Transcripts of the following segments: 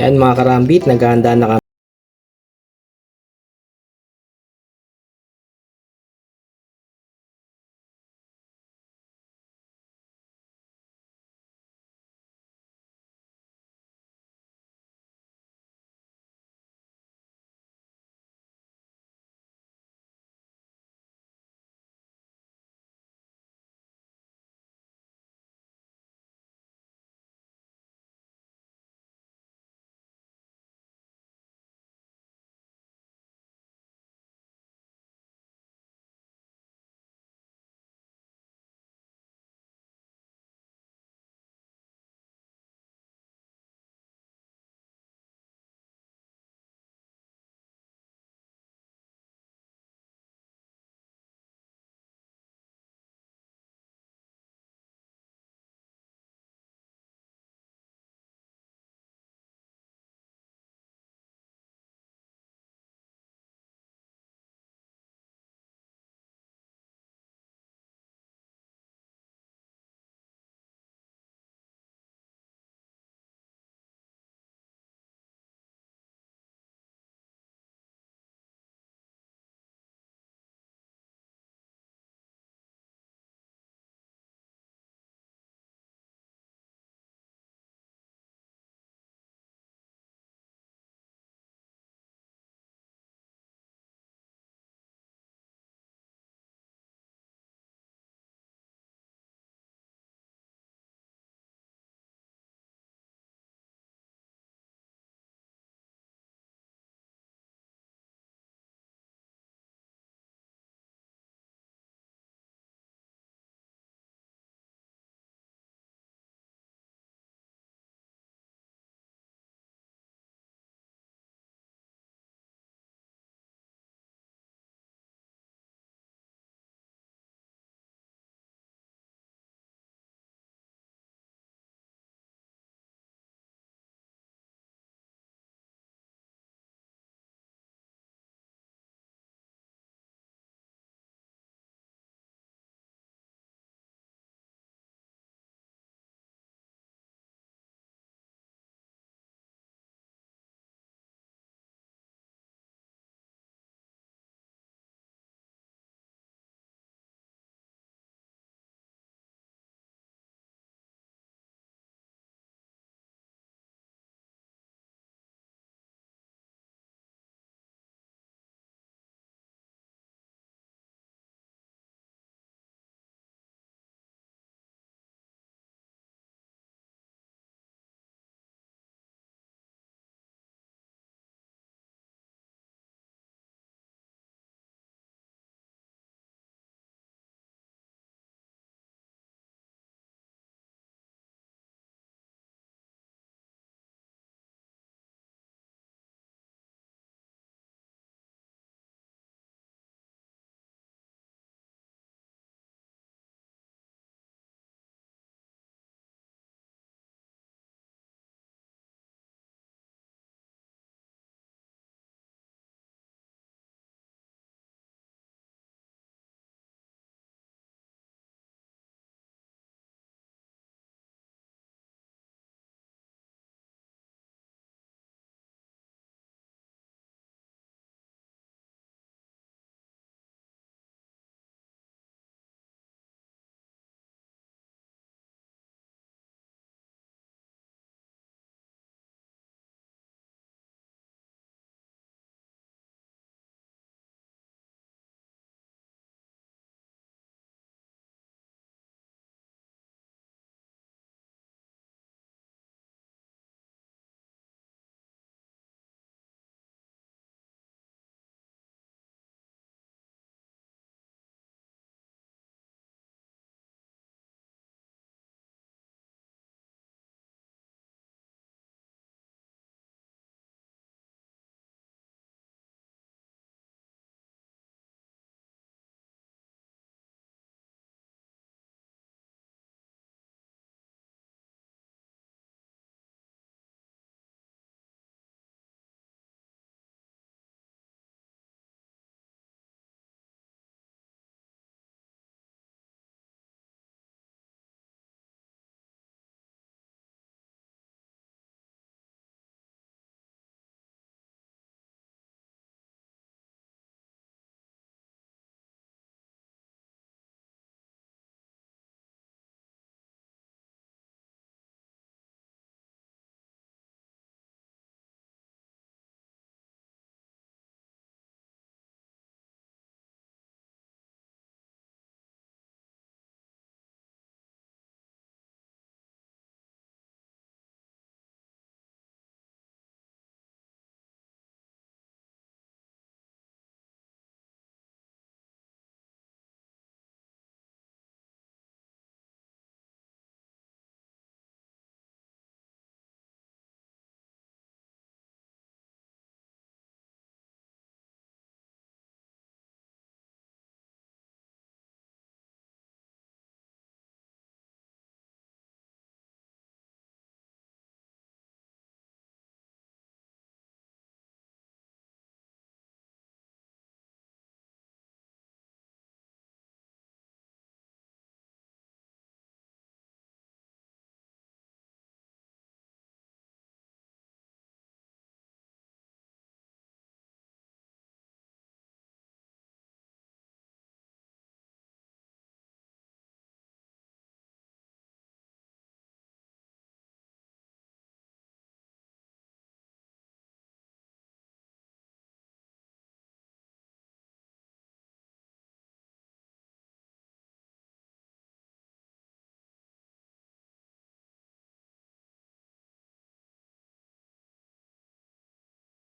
Yan mga karambit, naghahanda na.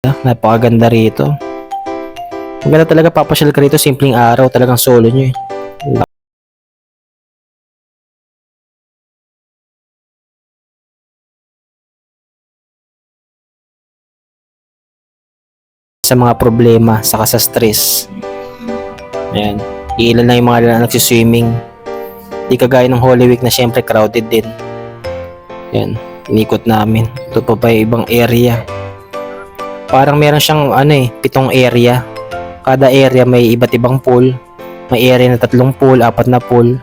Napakaganda rito. Maganda talaga papasyal ka rito, simpleng araw, talagang solo nyo eh. Sa mga problema, saka sa stress. Ayan. Ilan lang yung mga na nagsiswimming. Di kagaya ng Holy Week na syempre crowded din. Ayan. Inikot namin. Ito pa pa yung ibang area. Parang meron siyang ano eh, pitong area. Kada area may iba't ibang pool. May area na tatlong pool, apat na pool.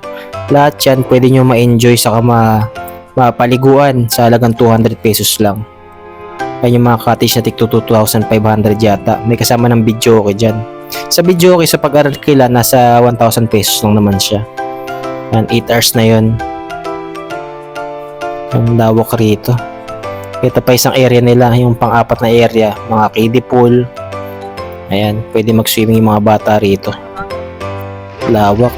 Lahat yan pwede nyo ma-enjoy saka ma mapaliguan sa halagang 200 pesos lang. Yan yung mga cottage na tigto 2,500 yata. May kasama ng video okay dyan. Sa video okay, sa pag-arkila, nasa 1,000 pesos lang naman siya. Yan, 8 hours na yun. Ang lawak rito. Ito pa isang area nila, yung pang-apat na area, mga kiddie pool. Ayan, pwede mag-swimming yung mga bata rito. Lawak.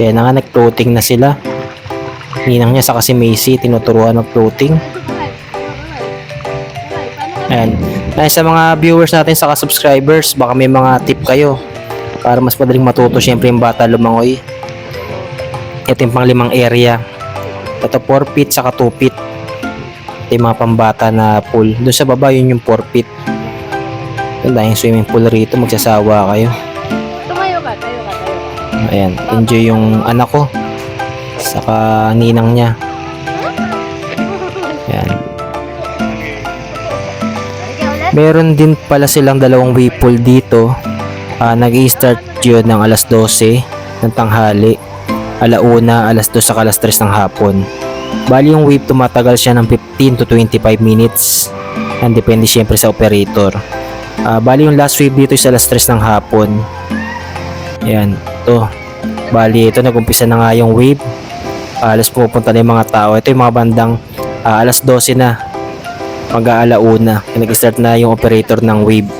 Kaya na nga, nag-floating na sila. Ninang niya sa kasi Macy, tinuturuan ng floating. Ayan. Ayan, sa mga viewers natin, saka subscribers, baka may mga tip kayo para mas madaling matuto syempre yung bata lumangoy. Ito yung pang limang area. Ito 4 feet saka 2 feet. Yung mga pambata na pool. Doon sa baba yun yung 4 feet. Yung dahil swimming pool rito, magsasawa kayo. Tumayo ka, tayo ka, tayo ka. Ayan, enjoy yung anak ko. Saka ninang niya. Ayan. Meron din pala silang dalawang pool dito. Ah, nag-i-start yun ng alas 12 ng tanghali. Alauna, alas 2 sa alas 3 ng hapon. Bali yung wave tumatagal siya ng 15 to 25 minutes. Ang depende syempre sa operator. Ah, bali yung last wave dito is alas 3 ng hapon. Ayan, to. Bali ito nag-umpisa na nga yung wave. Ah, alas pupunta na yung mga tao. Ito yung mga bandang ah, alas 12 na mag-aalauna. Nag-start na yung operator ng wave.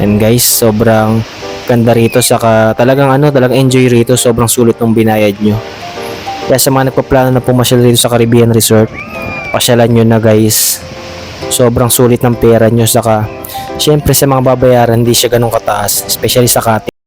And guys, sobrang ganda rito. Saka talagang ano, talagang enjoy rito. Sobrang sulit ng binayad nyo. Kaya sa mga nagpaplano na pumasyal rito sa Caribbean Resort, pasyalan nyo na guys. Sobrang sulit ng pera nyo. Saka, syempre sa mga babayaran, hindi siya ganun kataas. Especially sa cottage.